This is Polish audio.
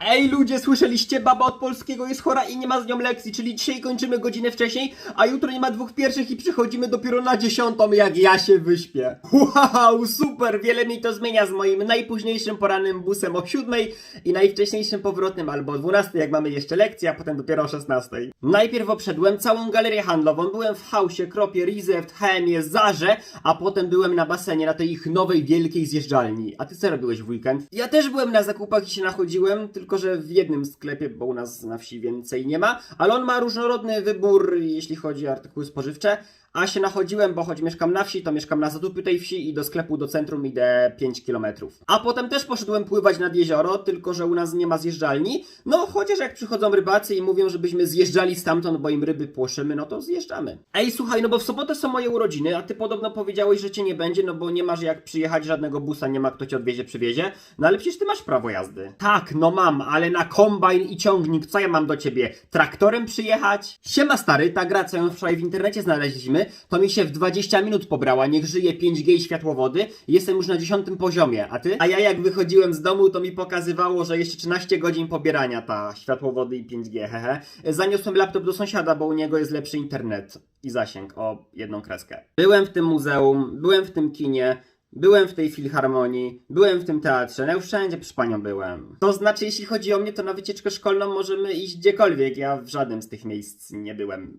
Ej ludzie, słyszeliście? Baba od polskiego jest chora i nie ma z nią lekcji, czyli dzisiaj kończymy godzinę wcześniej, a jutro nie ma dwóch pierwszych i przychodzimy dopiero na dziesiątą, jak ja się wyśpię. Wow, super, wiele mi to zmienia z moim najpóźniejszym porannym busem o siódmej i najwcześniejszym powrotnym albo o 12, jak mamy jeszcze lekcję, a potem dopiero o 16. Najpierw obszedłem całą galerię handlową, byłem w Hausie, Kropie, Rizeft, Chemie, Zarze, a potem byłem na basenie, na tej ich nowej wielkiej zjeżdżalni. A ty co robiłeś w weekend? Ja też byłem na zakupach i się nachodziłem, tylko że w jednym sklepie, bo u nas na wsi więcej nie ma, ale on ma różnorodny wybór, jeśli chodzi o artykuły spożywcze. A się nachodziłem, bo choć mieszkam na wsi, to mieszkam na zatupy tej wsi i do sklepu, do centrum idę 5 km. A potem też poszedłem pływać nad jezioro, tylko że u nas nie ma zjeżdżalni. No, chociaż jak przychodzą rybacy i mówią, żebyśmy zjeżdżali stamtąd, bo im ryby płoszymy, no to zjeżdżamy. Ej, słuchaj, no bo w sobotę są moje urodziny, a ty podobno powiedziałeś, że cię nie będzie, no bo nie masz jak przyjechać żadnego busa, nie ma kto cię odwiezie, przywiezie. No ale przecież ty masz prawo jazdy. Tak, no ale na kombajn i ciągnik, co ja mam do ciebie? Traktorem przyjechać? Siema stary, ta gra, co ją wczoraj w internecie znaleźliśmy, to mi się w 20 minut pobrała, niech żyje 5G i światłowody, jestem już na 10 poziomie, a ty? A ja jak wychodziłem z domu, to mi pokazywało, że jeszcze 13 godzin pobierania ta światłowody i 5G, hehe. Zaniosłem laptop do sąsiada, bo u niego jest lepszy internet i zasięg o jedną kreskę. Byłem w tym muzeum, byłem w tym kinie, Byłem w tej filharmonii, byłem w tym teatrze, no już wszędzie przy panią byłem. To znaczy, jeśli chodzi o mnie, to na wycieczkę szkolną możemy iść gdziekolwiek, ja w żadnym z tych miejsc nie byłem.